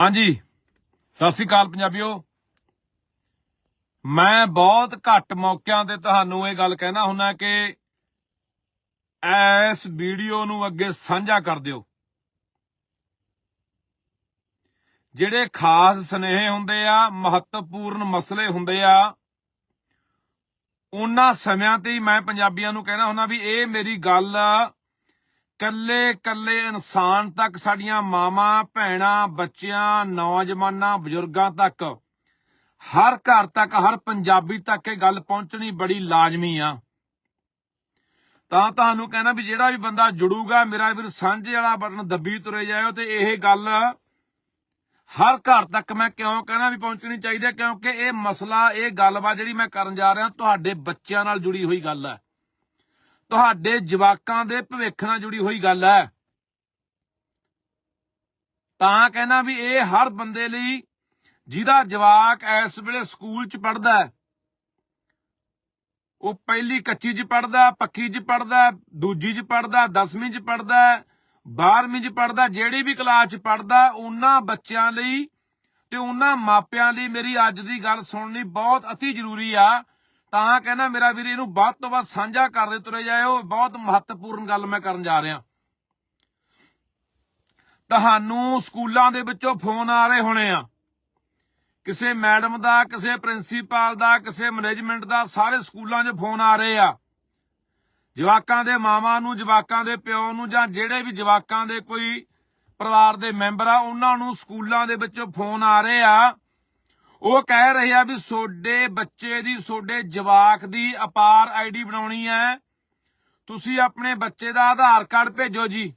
ਹਾਂਜੀ। ਸਤਿ ਸ੍ਰੀ ਅਕਾਲ ਪੰਜਾਬੀਓ। ਮੈਂ ਬਹੁਤ ਘੱਟ ਮੌਕਿਆਂ ਤੇ ਤੁਹਾਨੂੰ ਇਹ ਗੱਲ ਕਹਿਣਾ ਹੁੰਦਾ ਕਿ ਇਸ ਵੀਡੀਓ ਨੂੰ ਅੱਗੇ ਸਾਂਝਾ ਕਰ ਦਿਓ। ਜਿਹੜੇ ਖਾਸ ਸਨੇਹ ਹੁੰਦੇ ਆ, ਮਹੱਤਵਪੂਰਨ ਮਸਲੇ ਹੁੰਦੇ ਆ, ਉਹਨਾਂ ਸਮਿਆਂ ਤੇ ਹੀ ਮੈਂ ਪੰਜਾਬੀਆਂ ਨੂੰ ਕਹਿਣਾ ਹੁੰਦਾ ਵੀ ਇਹ ਮੇਰੀ ਗੱਲ ਕੱਲੇ ਕੱਲੇ ਇਨਸਾਨ ਤੱਕ ਸਾਡੀਆਂ ਮਾਵਾਂ, ਭੈਣਾਂ, ਬੱਚਿਆਂ, ਨੌਜਵਾਨਾਂ, ਬਜ਼ੁਰਗਾਂ ਤੱਕ ਹਰ ਘਰ ਤੱਕ, ਹਰ ਪੰਜਾਬੀ ਤੱਕ ਇਹ ਗੱਲ ਪਹੁੰਚਣੀ ਬੜੀ ਲਾਜ਼ਮੀ ਆ। ਤਾਂ ਤੁਹਾਨੂੰ ਕਹਿਣਾ ਵੀ ਜਿਹੜਾ ਵੀ ਬੰਦਾ ਜੁੜੂਗਾ, ਮੇਰਾ ਵੀਰ ਸਾਂਝੇ ਵਾਲਾ ਬਟਨ ਦੱਬੀ ਤੁਰੇ ਜਾਇਓ ਤੇ ਇਹ ਗੱਲ ਹਰ ਘਰ ਤੱਕ ਮੈਂ ਕਿਉਂ ਕਹਿਣਾ ਵੀ ਪਹੁੰਚਣੀ ਚਾਹੀਦੀ ਹੈ? ਕਿਉਂਕਿ ਇਹ ਮਸਲਾ, ਇਹ ਗੱਲਬਾਤ ਜਿਹੜੀ ਮੈਂ ਕਰਨ ਜਾ ਰਿਹਾ, ਤੁਹਾਡੇ ਬੱਚਿਆਂ ਨਾਲ ਜੁੜੀ ਹੋਈ ਗੱਲ ਹੈ। ਤੁਹਾਡੇ ਜਵਾਕਾਂ ਦੇ ਭਵਿੱਖ ਨਾਲ ਜੁੜੀ ਹੋਈ ਗੱਲ ਹੈ। ਤਾਂ ਕਹਿੰਦਾ ਵੀ ਇਹ ਹਰ ਬੰਦੇ ਲਈ ਜਿਹਦਾ ਜਵਾਕ ਇਸ ਵੇਲੇ ਸਕੂਲ 'ਚ ਪੜਦਾ ਹੈ, ਉਹ ਪਹਿਲੀ ਕੱਚੀ 'ਚ ਪੜਦਾ ਪੱਕੀ 'ਚ ਪੜਦਾ ਦੂਜੀ 'ਚ ਪੜਦਾ 10ਵੀਂ 'ਚ ਪੜਦਾ 12ਵੀਂ 'ਚ ਪੜਦਾ ਜਿਹੜੀ ਵੀ ਕਲਾਸ 'ਚ ਪੜਦਾ ਉਹਨਾਂ ਬੱਚਿਆਂ ਲਈ ਤੇ ਉਹਨਾਂ ਮਾਪਿਆਂ ਲਈ ਮੇਰੀ ਅੱਜ ਦੀ ਗੱਲ ਸੁਣਨੀ ਬਹੁਤ ਅਤੀ ਜ਼ਰੂਰੀ ਆ। ਤਾਂ ਕਹਿੰਦਾ ਮੇਰਾ ਵੀਰ, ਇਹਨੂੰ ਵੱਧ ਤੋਂ ਵੱਧ ਸਾਂਝਾ ਕਰਦੇ ਤੁਰੇ ਜਾਇਓ। ਬਹੁਤ ਮਹੱਤਵਪੂਰਨ ਗੱਲ ਮੈਂ ਕਰਨ ਜਾ ਰਿਹਾ। ਤੁਹਾਨੂੰ ਸਕੂਲਾਂ ਦੇ ਵਿੱਚੋਂ ਫੋਨ ਆ ਰਹੇ ਹੋਣੇ ਆ। ਕਿਸੇ ਮੈਡਮ ਦਾ, ਕਿਸੇ ਪ੍ਰਿੰਸੀਪਲ ਦਾ, ਕਿਸੇ ਮੈਨੇਜਮੈਂਟ ਦਾ ਸਾਰੇ ਸਕੂਲਾਂ 'ਚ ਫੋਨ ਆ ਰਹੇ ਆ। ਜਵਾਕਾਂ ਦੇ ਮਾਵਾਂ ਨੂੰ, ਜਵਾਕਾਂ ਦੇ ਪਿਓ ਨੂੰ ਜਾਂ ਜਿਹੜੇ ਵੀ ਜਵਾਕਾਂ ਦੇ ਕੋਈ ਪਰਿਵਾਰ ਦੇ ਮੈਂਬਰ ਆ, ਉਹਨਾਂ ਨੂੰ ਸਕੂਲਾਂ ਦੇ ਵਿੱਚੋਂ ਫੋਨ ਆ ਰਹੇ ਆ। ਉਹ ਕਹਿ ਰਹੇ ਆ ਵੀ ਸੋਡੇ ਬੱਚੇ ਦੀ, ਸੋਡੇ ਜਵਾਕ ਦੀ ਅਪਾਰ ਆਈਡੀ ਬਣਾਉਣੀ ਹੈ। ਤੁਸੀਂ ਆਪਣੇ ਬੱਚੇ ਦਾ ਆਧਾਰ ਕਾਰਡ ਭੇਜੋ ਜੀ।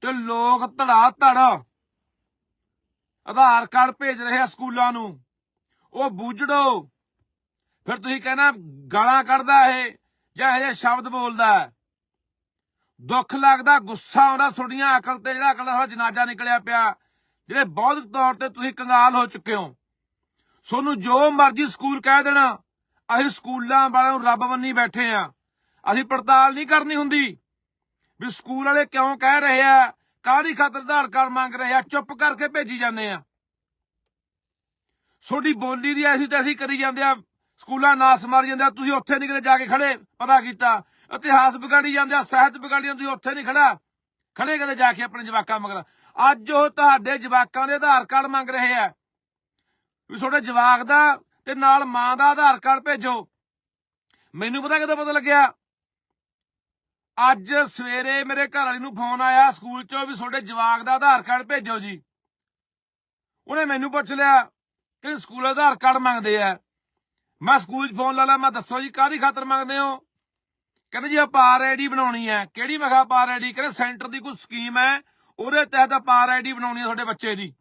ਤੇ ਲੋਕ ਧੜਾ ਧੜ ਆਧਾਰ ਕਾਰਡ ਭੇਜ ਰਹੇ ਆ ਸਕੂਲਾਂ ਨੂੰ। ਉਹ ਬੂਝੜੋ। ਫਿਰ ਤੁਸੀਂ ਕਹਿਣਾ, ਗਾਲਾਂ ਕੱਢਦਾ ਇਹ, ਜਾਂ ਇਹ ਸ਼ਬਦ ਬੋਲਦਾ ਦੁੱਖ ਲੱਗਦਾ, ਗੁੱਸਾ ਆਉਂਦਾ, ਤੁਹਾਡੀਆਂ ਅਕਲ ਤੇ ਜਿਹੜਾ ਅਕਲ ਦਾ ਜਨਾਜ਼ਾ ਨਿਕਲਿਆ ਪਿਆ। ਜਿਹੜੇ ਬੌਧਿਕ ਤੌਰ ਤੇ ਤੁਸੀਂ ਕੰਗਾਲ ਹੋ ਚੁੱਕੇ ਹੋ। ਸੋਨੂੰ ਜੋ ਮਰਜ਼ੀ ਸਕੂਲ ਕਹਿ ਦੇਣਾ, ਅਸੀਂ ਸਕੂਲਾਂ ਵਾਲਿਆਂ ਨੂੰ ਰੱਬ ਬੰਨੀ ਬੈਠੇ ਆ। ਅਸੀਂ ਪੜਤਾਲ ਨਹੀਂ ਕਰਨੀ ਹੁੰਦੀ। ਵੀ ਸਕੂਲ ਵਾਲੇ ਕਿਉਂ ਕਹਿ ਰਹੇ ਆ? ਕਾਹਦੀ ਖਾਤਰ ਆਧਾਰ ਕਾਰਡ ਮੰਗ ਰਹੇ ਆ? ਚੁੱਪ ਕਰਕੇ ਭੇਜੀ ਜਾਂਦੇ ਆ। ਤੁਹਾਡੀ ਬੋਲੀ ਦੀ ਐਸੀ ਤੈਸੀ ਕਰੀ ਜਾਂਦੇ ਆ, ਸਕੂਲਾਂ ਨਾਸ ਮਾਰੀ ਜਾਂਦੇ ਆ, ਤੁਸੀਂ ਉੱਥੇ ਨਹੀਂ ਕਿਤੇ ਜਾ ਕੇ ਖੜੇ, ਪਤਾ ਕੀਤਾ। ਇਤਿਹਾਸ ਵਿਗਾੜੀ ਜਾਂਦੇ ਆ, ਸਾਹਿਤ ਵਿਗਾੜੀ ਜਾਂਦੇ, ਤੁਸੀਂ ਉੱਥੇ ਨਹੀਂ ਖੜਾ। ਖੜੇ ਕਦੇ ਜਾ ਕੇ ਆਪਣੇ ਜਵਾਕਾਂ ਮਗਰ। ਅੱਜ ਉਹ ਤੁਹਾਡੇ ਜਵਾਕਾਂ ਦੇ ਆਧਾਰ ਕਾਰਡ ਮੰਗ ਰਹੇ ਆ। ਵੀ ਤੁਹਾਡੇ ਜਵਾਕ ਦਾ ਤੇ ਨਾਲ ਮਾਂ ਦਾ ਆਧਾਰ ਕਾਰਡ ਭੇਜੋ। ਮੈਨੂੰ ਪਤਾ ਕਿਦੋਂ ਪਤਾ ਲੱਗਿਆ? ਅੱਜ ਸਵੇਰੇ ਮੇਰੇ ਘਰ ਵਾਲੀ ਨੂੰ ਫੋਨ ਆਇਆ ਸਕੂਲ ਚੋਂ ਵੀ ਤੁਹਾਡੇ ਜਵਾਕ ਦਾ ਆਧਾਰ ਕਾਰਡ ਭੇਜੋ ਜੀ। ਉਹਨੇ ਮੈਨੂੰ ਪੁੱਛ ਲਿਆ ਕਿ ਸਕੂਲ ਆਧਾਰ ਕਾਰਡ ਮੰਗਦੇ ਆ। ਮੈਂ ਸਕੂਲ 'ਚ ਫੋਨ ਲਾ ਲਾ, ਮੈਂ ਦੱਸੋ ਜੀ, ਕਾਹਦੀ ਖਾਤਰ ਮੰਗਦੇ ਹੋ? ਕਹਿੰਦੇ ਜੀ ਅਪਾਰ ਆਈਡੀ ਬਣਾਉਣੀ ਹੈ। ਕਿਹੜੀ ਮਖਾ ਪਾਰ ਅਪਾਰ ਆਈਡੀ ਕਹਿੰਦੇ ਸੈਂਟਰ ਦੀ ਕੋਈ ਸਕੀਮ ਹੈ, ਉਹਦੇ ਤਹਿਤ ਅਪਾਰ ਆਈਡੀ ਬਣਾਉਣੀ ਹੈ ਤੁਹਾਡੇ ਬੱਚੇ ਦੀ।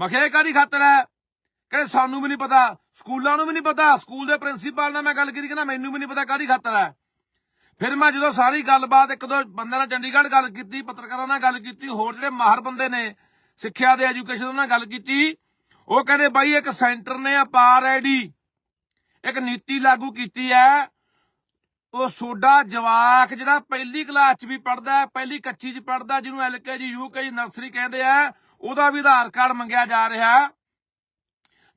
ਮਖੇ ਕਿਹਾ ਕਾਹਦੀ ਖਾਤਰ ਹੈ? ਕਹਿੰਦੇ, ਸਾਨੂੰ ਵੀ ਨਹੀਂ ਪਤਾ, ਸਕੂਲਾਂ ਨੂੰ ਵੀ ਨਹੀਂ ਪਤਾ, ਸਕੂਲ ਦੇ ਪ੍ਰਿੰਸੀਪਲ ਨਾਲ ਮੈਂ ਗੱਲ ਕੀਤੀ, ਕਹਿੰਦਾ, ਮੈਨੂੰ ਵੀ ਨਹੀਂ ਪਤਾ ਕਾਹਦੀ ਖਾਤਰ ਹੈ। ਫਿਰ ਮੈਂ ਜਦੋਂ ਸਾਰੀ ਗੱਲਬਾਤ, ਇੱਕ ਦੋ ਬੰਦਿਆਂ ਨਾਲ ਚੰਡੀਗੜ੍ਹ ਗੱਲ ਕੀਤੀ, ਪੱਤਰਕਾਰਾਂ ਨਾਲ ਗੱਲ ਕੀਤੀ, ਹੋਰ ਜਿਹੜੇ ਮਾਹਰ ਬੰਦੇ ਨੇ, ਸਿੱਖਿਆ ਦੇ ਐਜੂਕੇਸ਼ਨ ਨਾਲ ਗੱਲ ਕੀਤੀ, ਉਹ ਕਹਿੰਦੇ, ਬਾਈ, ਇੱਕ ਸੈਂਟਰ ਨੇ ਅਪਾਰ ਆਈਡੀ, ਇੱਕ ਨੀਤੀ ਲਾਗੂ ਕੀਤੀ ਹੈ। ਉਹ ਸੋਡਾ ਜਵਾਕ ਜਿਹੜਾ ਪਹਿਲੀ ਕਲਾਸ ਚ ਵੀ ਪੜਦਾ ਪਹਿਲੀ ਕੱਚੀ ਚ ਪੜਦਾ ਜਿਹਨੂੰ ਐਲਕੇਜੀ ਯੂਕੇਜੀ ਨਰਸਰੀ ਕਹਿੰਦੇ ਆ ਉਹਦਾ ਵੀ ਆਧਾਰ ਕਾਰਡ ਮੰਗਿਆ ਜਾ ਰਿਹਾ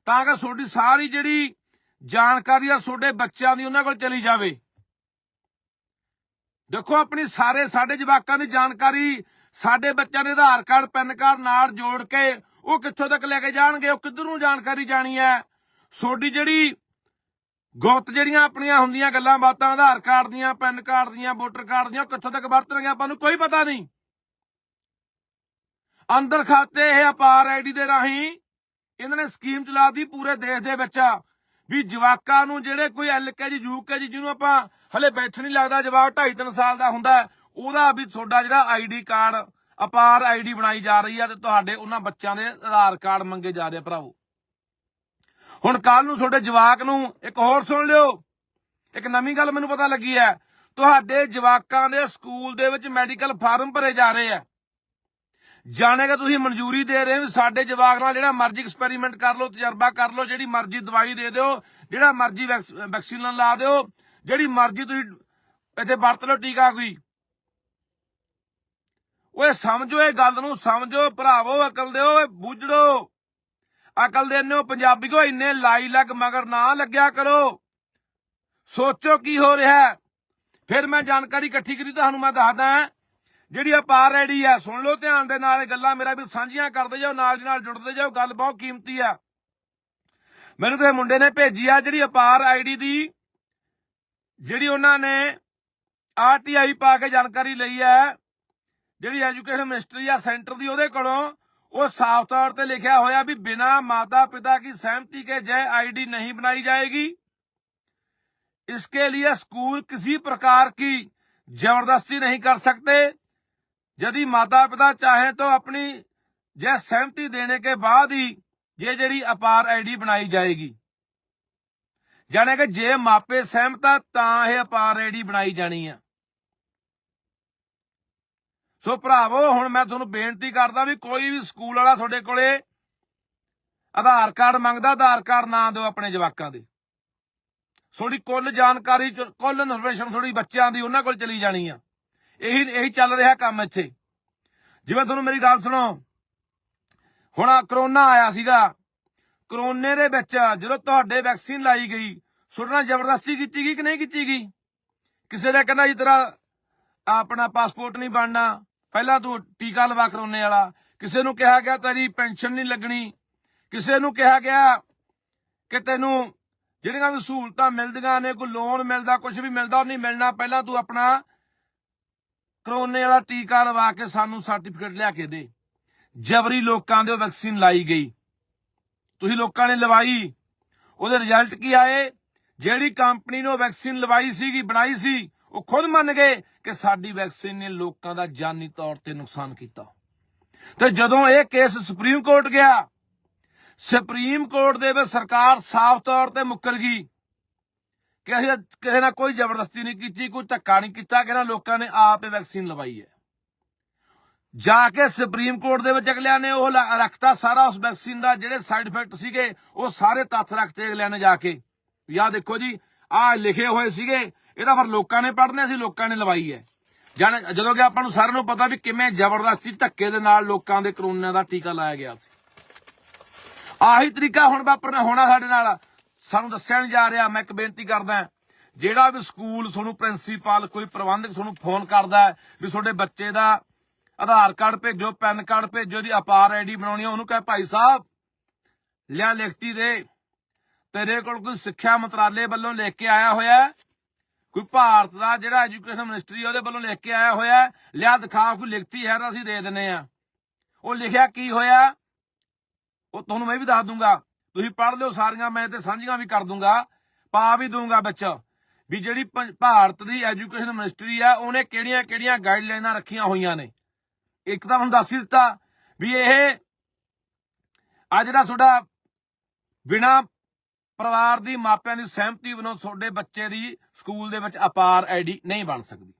ਤਾਂ ਕਿ ਤੁਹਾਡੀ ਸਾਰੀ ਜਿਹੜੀ ਜਾਣਕਾਰੀ ਆ ਤੁਹਾਡੇ ਬੱਚਿਆਂ ਦੀ ਉਹਨਾਂ ਕੋਲ ਚਲੀ ਜਾਵੇ। ਦੇਖੋ, ਆਪਣੀ ਸਾਰੇ ਸਾਡੇ ਜਵਾਕਾਂ ਦੀ ਜਾਣਕਾਰੀ, ਸਾਡੇ ਬੱਚਿਆਂ ਦੇ ਆਧਾਰ ਕਾਰਡ, ਪੈਨ ਕਾਰਡ ਨਾਲ ਜੋੜ ਕੇ ਉਹ ਕਿੱਥੋਂ ਤੱਕ ਲੈ ਕੇ ਜਾਣਗੇ, ਉਹ ਕਿੱਧਰ ਨੂੰ ਜਾਣਕਾਰੀ ਜਾਣੀ ਹੈ। ਤੁਹਾਡੀ ਜਿਹੜੀ ਗੁਪਤ ਜਿਹੜੀਆਂ ਆਪਣੀਆਂ ਹੁੰਦੀਆਂ ਗੱਲਾਂ ਬਾਤਾਂ, ਆਧਾਰ ਕਾਰਡ ਦੀਆਂ, ਪੈਨ ਕਾਰਡ ਦੀਆਂ, ਵੋਟਰ ਕਾਰਡ ਦੀਆਂ, ਉਹ ਕਿੱਥੋਂ ਤੱਕ ਵਰਤਣਗੇ ਆਪਾਂ ਨੂੰ ਕੋਈ ਪਤਾ ਨਹੀਂ। ਅੰਦਰ ਖਾਤੇ ਇਹ ਅਪਾਰ ਆਈਡੀ ਦੇ ਰਾਹੀਂ ਇਹਨਾਂ ਨੇ ਸਕੀਮ ਚਲਾਤੀ ਪੂਰੇ ਦੇਸ਼ ਦੇ ਵਿੱਚ। ਵੀ ਜਵਾਕਾਂ ਨੂੰ ਜਿਹੜੇ ਕੋਈ ਐਲਕੇਜੀ ਯੂਕੇਜੀ ਜਿਹਨੂੰ ਆਪਾਂ ਹਲੇ ਬੈਠ ਨਹੀਂ ਲੱਗਦਾ, ਜਵਾਕ 2.5 3 ਸਾਲ ਦਾ ਹੁੰਦਾ, ਉਹਦਾ ਵੀ ਤੁਹਾਡਾ ਜਿਹੜਾ ਆਈਡੀ ਕਾਰਡ, ਅਪਾਰ ਆਈਡੀ ਬਣਾਈ ਜਾ ਰਹੀ ਆ ਤੇ ਤੁਹਾਡੇ ਉਹਨਾਂ ਬੱਚਿਆਂ ਦੇ ਆਧਾਰ ਕਾਰਡ ਮੰਗੇ ਜਾ ਰਹੇ ਆ ਭਰਾਵੋ। ਹੁਣ ਕੱਲ ਨੂੰ ਤੁਹਾਡੇ ਜਵਾਕ ਨੂੰ ਇੱਕ ਹੋਰ ਸੁਣ ਲਿਓ। ਇੱਕ ਨਵੀਂ ਗੱਲ ਮੈਨੂੰ ਪਤਾ ਲੱਗੀ ਹੈ। ਤੁਹਾਡੇ ਜਵਾਕਾਂ ਦੇ ਸਕੂਲ ਦੇ ਵਿੱਚ ਮੈਡੀਕਲ ਫਾਰਮ ਭਰੇ ਜਾ ਰਹੇ ਆ। ਜਾਣੇ ਕਿ ਤੁਸੀਂ ਮਨਜ਼ੂਰੀ ਦੇ ਰਹੇ ਹੋ, ਸਾਡੇ ਜਵਾਕ ਨਾਲ ਜਿਹੜਾ ਮਰਜ਼ੀ ਐਕਸਪੈਰੀਮੈਂਟ ਕਰ ਲਓ, ਤਜਰਬਾ ਕਰ ਲਓ, ਜਿਹੜੀ ਮਰਜ਼ੀ ਦਵਾਈ ਦੇ ਦਿਓ, ਜਿਹੜਾ ਮਰਜ਼ੀ ਵੈਕਸ- ਵੈਕਸੀਨ ਲਾ ਦਿਓ, ਜਿਹੜੀ ਮਰਜ਼ੀ ਤੁਸੀਂ ਇੱਥੇ ਵਰਤ ਲਓ ਟੀਕਾ ਕੋਈ। ਓਏ ਸਮਝੋ ਇਹ ਗੱਲ ਨੂੰ, ਸਮਝੋ, ਭਰਾਵੋ, ਅਕਲ ਦਿਓ, ਓਏ ਬੁੱਝੜੋ। ਅਕਲ ਦੇ ਨੇ ਪੰਜਾਬੀਓ ਇੰਨੇ ਲਾਈ ਲੱਗ ਮਗਰ ਨਾ ਲੱਗਿਆ ਕਰੋ। ਸੋਚੋ ਕੀ ਹੋ ਰਿਹਾ। ਫਿਰ ਮੈਂ ਜਾਣਕਾਰੀ ਇਕੱਠੀ ਕਰੀ, ਤੁਹਾਨੂੰ ਮੈਂ ਦੱਸਦਾ। ਜਿਹੜੀ ਅਪਾਰ ਰੈਡੀ ਆ ਸੁਣ ਲਓ ਧਿਆਨ ਦੇ ਨਾਲ ਇਹ ਗੱਲਾਂ ਮੇਰਾ ਵੀ ਸਾਂਝੀਆਂ ਕਰਦੇ ਜਾਓ ਨਾਲ ਦੀ ਨਾਲ ਜੁੜਦੇ ਜਾਓ ਗੱਲ ਬਹੁਤ ਕੀਮਤੀ ਆ ਮੈਨੂੰ ਕਿਸੇ ਮੁੰਡੇ ਨੇ ਭੇਜੀ ਆ ਜਿਹੜੀ ਅਪਾਰ ਆਈਡੀ ਦੀ ਜਿਹੜੀ ਉਹਨਾਂ ਨੇ ਆਰਟੀਆਈ ਪਾ ਕੇ ਜਾਣਕਾਰੀ ਲਈ ਹੈ ਜਿਹੜੀ ਐਜੂਕੇਸ਼ਨ ਮਿਨਿਸਟਰੀ ਆ ਸੈਂਟਰ ਦੀ ਉਹਦੇ ਕੋਲੋਂ ਉਹ ਸਾਫ਼ ਤੌਰ ਤੇ ਲਿਖਿਆ ਹੋਇਆ ਵੀ ਬਿਨਾ ਮਾਤਾ पिता की सहमति के जय आईडी नहीं बनाई जाएगी इसके लिए स्कूल किसी प्रकार की जबरदस्ती नहीं कर सकते यदि माता पिता चाहे तो अपनी जय सहमति देने के बाद ही ये ਜਿਹੜੀ ਅਪਾਰ ਆਈਡੀ ਬਣਾਈ ਜਾਏਗੀ ਜਾਣੇ ਕਿ ਜੇ ਮਾਪੇ ਸਹਿਮਤ ਆ ਤਾਂ ਇਹ ਅਪਾਰ ਆਈਡੀ ਬਣਾਈ ਜਾਣੀ ਆ ਸੋ ਭਰਾਵੋ ਹੁਣ ਮੈਂ ਤੁਹਾਨੂੰ ਬੇਨਤੀ ਕਰਦਾ ਵੀ ਕੋਈ ਵੀ ਸਕੂਲ ਵਾਲਾ ਤੁਹਾਡੇ ਕੋਲੇ ਆਧਾਰ ਕਾਰਡ ਮੰਗਦਾ ਆਧਾਰ ਕਾਰਡ ਨਾ ਦਿਓ ਆਪਣੇ ਜਵਾਕਾਂ ਦੇ ਥੋੜੀ ਕੁੱਲ ਜਾਣਕਾਰੀ ਚ- ਕੁੱਲ ਇਨਫੋਰਮੇਸ਼ਨ ਥੋੜੀ ਬੱਚਿਆਂ ਦੀ ਉਹਨਾਂ ਕੋਲ ਚਲੀ ਜਾਣੀ ਆ ਇਹੀ ਇਹੀ ਚੱਲ ਰਿਹਾ ਕੰਮ ਇੱਥੇ। ਜਿਵੇਂ ਤੁਹਾਨੂੰ ਮੇਰੀ ਗੱਲ ਸੁਣੋ। ਹੁਣ ਆਹ ਕਰੋਨਾ ਆਇਆ ਸੀਗਾ। ਕਰੋਨੇ ਦੇ ਵਿੱਚ ਜਦੋਂ ਤੁਹਾਡੇ ਵੈਕਸੀਨ ਲਾਈ ਗਈ ਤੁਹਾਡੇ ਜ਼ਬਰਦਸਤੀ ਕੀਤੀ ਗਈ ਕਿ ਨਹੀਂ ਕੀਤੀ ਗਈ? ਕਿਸੇ ਦਾ ਕਹਿੰਦਾ ਜੀ ਤੇਰਾ ਆਪਣਾ ਪਾਸਪੋਰਟ ਨਹੀਂ ਬਣਨਾ। ਪਹਿਲਾਂ ਤੂੰ ਟੀਕਾ ਲਵਾ ਕਰੋਨੇ ਵਾਲਾ। ਕਿਸੇ ਨੂੰ ਕਿਹਾ ਗਿਆ ਤੇਰੀ ਪੈਨਸ਼ਨ ਨਹੀਂ ਲੱਗਣੀ। ਕਿਸੇ ਨੂੰ ਕਿਹਾ ਗਿਆ ਕਿ ਤੈਨੂੰ ਜਿਹੜੀਆਂ ਵੀ ਸਹੂਲਤਾਂ ਮਿਲਦੀਆਂ ਨੇ, ਕੋਈ ਲੋਨ ਮਿਲਦਾ ਕੁਝ ਵੀ ਮਿਲਦਾ, ਉਹ ਨਹੀਂ ਮਿਲਣਾ। ਪਹਿਲਾਂ ਤੂੰ ਆਪਣਾ ਕਰੋਨੇ ਵਾਲਾ ਟੀਕਾ ਲਵਾ ਕੇ ਸਾਨੂੰ ਸਰਟੀਫਿਕੇਟ ਲਿਆ ਕੇ ਦੇ। ਜਬਰੀ ਲੋਕਾਂ ਦੇ ਉਹ ਵੈਕਸੀਨ ਲਾਈ ਗਈ। ਤੁਸੀਂ ਲੋਕਾਂ ਨੇ ਲਵਾਈ। ਉਹਦੇ ਰਿਜ਼ਲਟ ਕੀ ਆਏ? ਜਿਹੜੀ ਕੰਪਨੀ ਨੇ ਉਹ ਵੈਕਸੀਨ ਲਵਾਈ ਸੀਗੀ, ਬਣਾਈ ਸੀ, ਉਹ ਖੁਦ ਮੰਨ ਗਏ ਕਿ ਸਾਡੀ ਵੈਕਸੀਨ ਨੇ ਲੋਕਾਂ ਦਾ ਜਾਨੀ ਤੌਰ ਤੇ ਨੁਕਸਾਨ ਕੀਤਾ। ਤੇ ਜਦੋਂ ਇਹ ਕੇਸ ਸੁਪਰੀਮ ਕੋਰਟ ਗਿਆ, ਸੁਪਰੀਮ ਕੋਰਟ ਦੇ ਵਿੱਚ ਸਰਕਾਰ ਸਾਫ਼ ਤੌਰ ਤੇ ਮੁੱਕਰ ਗਈ। ਕਿ ਅਸੀਂ ਕਿਸੇ ਨਾਲ ਕੋਈ ਜ਼ਬਰਦਸਤੀ ਨਹੀਂ ਕੀਤੀ, ਕੋਈ ਧੱਕਾ ਨਹੀਂ ਕੀਤਾ ਕਿ ਨਾ ਲੋਕਾਂ ਨੇ ਆਪ ਇਹ ਵੈਕਸੀਨ ਲਵਾਈ ਹੈ। ਜਾ ਕੇ ਸੁਪਰੀਮ ਕੋਰਟ ਦੇ ਵਿੱਚ ਅਗਲਿਆਂ ਨੇ ਉਹ ਰੱਖਤਾ ਸਾਰਾ ਉਸ ਵੈਕਸੀਨ ਦਾ, ਜਿਹੜੇ ਸਾਈਡ ਇਫੈਕਟ ਸੀਗੇ, ਉਹ ਸਾਰੇ ਤੱਥ ਰੱਖਤੇ ਅਗਲਿਆਂ ਨੇ ਜਾ ਕੇ। ਵੀ ਦੇਖੋ ਜੀ, ਆਹ ਲਿਖੇ ਹੋਏ ਸੀਗੇ ਇਹ ਤਾਂ ਫਿਰ ਲੋਕਾਂ ਨੇ ਪੜ੍ਹਨੇ ਸੀ ਲੋਕਾਂ ਨੇ ਲਵਾਈ ਹੈ। ਜਾਣ ਜਦੋਂ ਕਿ ਆਪਾਂ ਨੂੰ ਸਾਰਿਆਂ ਨੂੰ ਪਤਾ ਵੀ ਕਿਵੇਂ ਜ਼ਬਰਦਸਤੀ ਧੱਕੇ ਦੇ ਨਾਲ ਲੋਕਾਂ ਦੇ ਕਰੋਨਾ ਦਾ ਟੀਕਾ ਲਾਇਆ ਗਿਆ ਸੀ। ਆਹੀ ਤਰੀਕਾ ਹੁਣ ਵਾਪਰਨਾ ਹੋਣਾ ਸਾਡੇ ਨਾਲ। ਸਾਨੂੰ ਦੱਸਿਆ ਨਹੀਂ ਜਾ ਰਿਹਾ, ਮੈਂ ਇੱਕ ਬੇਨਤੀ ਕਰਦਾ ਜਿਹੜਾ ਵੀ ਸਕੂਲ ਤੁਹਾਨੂੰ ਪ੍ਰਿੰਸੀਪਲ, ਕੋਈ ਪ੍ਰਬੰਧਕ ਤੁਹਾਨੂੰ ਫੋਨ ਕਰਦਾ ਵੀ ਤੁਹਾਡੇ ਬੱਚੇ ਦਾ ਆਧਾਰ ਕਾਰਡ ਭੇਜੋ, ਪੈਨ ਕਾਰਡ ਭੇਜੋ ਦੀ ਅਪਾਰ ਆਈਡੀ ਬਣਾਉਣੀ ਆ, ਉਹਨੂੰ ਕਹੇ ਭਾਈ ਸਾਹਿਬ, ਲਿਆ ਲਿਖਤੀ ਦੇ। ਤੇਰੇ ਕੋਲ ਕੋਈ ਸਿੱਖਿਆ ਮੰਤਰਾਲੇ ਵੱਲੋਂ ਲਿਖ ਕੇ ਆਇਆ ਹੋਇਆ ਕੋਈ ਭਾਰਤ ਦਾ ਜਿਹੜਾ ਐਜੂਕੇਸ਼ਨ ਮਿਨਿਸਟਰੀ ਉਹਦੇ ਵੱਲੋਂ ਲਿਖ ਕੇ ਆਇਆ ਹੋਇਆ ਲਿਆ ਦਿਖਾ, ਕੋਈ ਲਿਖਤੀ ਹੈ ਤਾਂ ਅਸੀਂ ਦੇ ਦਿੰਨੇ ਆ ਉਹ ਲਿਖਿਆ ਕੀ ਹੋਇਆ? ਉਹ ਤੁਹਾਨੂੰ ਮੈਂ ਵੀ ਦੱਸ ਦੂੰਗਾ। ਤੁਸੀਂ ਪੜ੍ਹ ਲਿਓ ਸਾਰੀਆਂ, ਮੈਂ ਤੇ ਸਾਂਝੀਆਂ ਵੀ ਕਰ ਦੂੰਗਾ, ਪਾ ਵੀ ਦੂੰਗਾ ਵਿੱਚ, ਵੀ ਜਿਹੜੀ ਪੰ- ਭਾਰਤ ਦੀ ਐਜੂਕੇਸ਼ਨ ਮਿਨਿਸਟਰੀ ਆ, ਉਹਨੇ ਕਿਹੜੀਆਂ ਕਿਹੜੀਆਂ ਗਾਈਡਲਾਈਨਾਂ ਰੱਖੀਆਂ ਹੋਈਆਂ ਨੇ। ਇੱਕ ਤਾਂ ਹੁਣ ਦੱਸ ਹੀ ਦਿੱਤਾ ਵੀ ਇਹ ਆ ਜਿਹੜਾ ਤੁਹਾਡਾ ਬਿਨਾ ਪਰਿਵਾਰ ਦੀ ਮਾਪਿਆਂ ਦੀ ਸਹਿਮਤੀ ਬਿਨਾਂ ਤੁਹਾਡੇ ਬੱਚੇ ਦੀ ਸਕੂਲ ਦੇ ਵਿੱਚ ਅਪਾਰ ਆਈਡੀ ਨਹੀਂ ਬਣ ਸਕਦੀ।